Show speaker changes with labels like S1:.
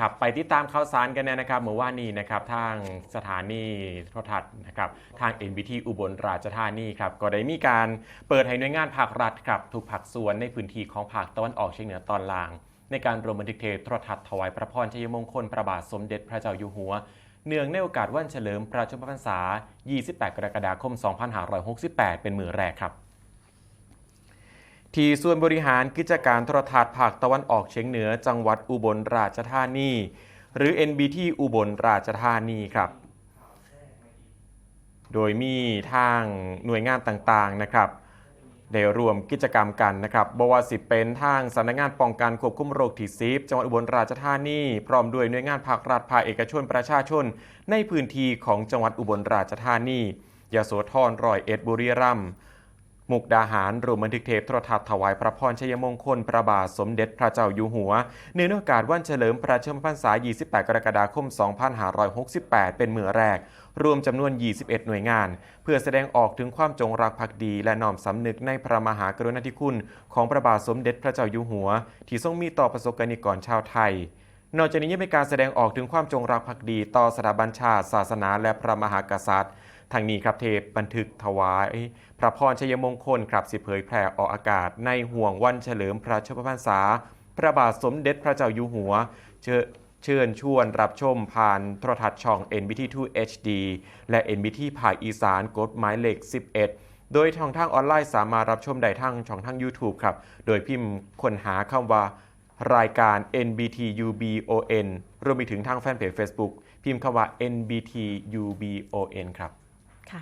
S1: ครับไปติดตามข่าวสารกันนะครับเมื่อวานนี้นะครับทางสถานีโทรทัศน์นะครับทาง NBT อุบลราชธานีครับก็ได้มีการเปิดให้หน่วยงานภาครัฐครับทุกภาคส่วนในพื้นที่ของภาคตะวันออกเฉียงเหนือตอนล่าง ในการรวมบันทึกเทปโทรทัศน์ถวายพระพรชัยมงคลพระบาทสมเด็จพระเจ้าอยู่หัว เนื่องในโอกาสวันเฉลิมพระชนมพรรษา 28 กรกฎาคม 2568 เป็นมือแรกครับ ที่ส่วนบริหารกิจการโทรทัศน์ภาคตะวันออกเฉียงเหนือจังหวัดอุบลราชธานี หรือ NBT อุบลราชธานีครับ โดยมีทางหน่วยงานต่างๆนะครับได้รวมกิจกรรมกันนะครับบว่าสิเป็นทางสำนักงานป้องกันควบคุมโรคที่ซีบจังหวัดอุบลราชธานีพร้อมด้วยหน่วยงานภาครัฐภาคเอกชนประชาชน ในพื้นที่ของจังหวัดอุบลราชธานียโสธรร้อยเอ็ดบุรีรัมย์ มุกดาหารรวมบันทึกเทปโทรทัศน์ถวายพระพรชัยมงคลพระบาทสมเด็จพระเจ้าอยู่หัว เนื่องในโอกาสวันเฉลิมพระชนมพรรษา 28 กรกฎาคม 2568 เป็นมือแรก รวมจำนวน 21 หน่วยงาน เพื่อแสดงออกถึงความจงรักภักดี และน้อมสำนึกในพระมหากรุณาธิคุณ ของพระบาทสมเด็จพระเจ้าอยู่หัว ที่ทรงมีต่อประสบกรณิกรชาวไทยนอกจากนี้ยังเป็นการแสดงออกถึงความจงรักภักดีต่อสถาบันชาติ ศาสนาและพระมหากษัตริย์ ทางนี้ครับเทปบันทึกถวายพระพรชัยมงคลครับสิเผยแพร่ออกอากาศในห่วงวันเฉลิมพระชนมพรรษา พระบาทสมเด็จพระเจ้าอยู่หัวเชิญเชิญชวนรับชมผ่านโทรทัศน์ช่อง NBT2 HD และ NBT ภาคอีสานกฎหมายเลข 11 โดยช่องทางออนไลน์สามารถรับชมได้ทางช่องทาง YouTube ครับ โดยพิมพ์ค้นหาคำว่ารายการ NBTUBON รวมไปถึงทางแฟนเพจ Facebook พิมพ์คำว่า NBTUBON ครับ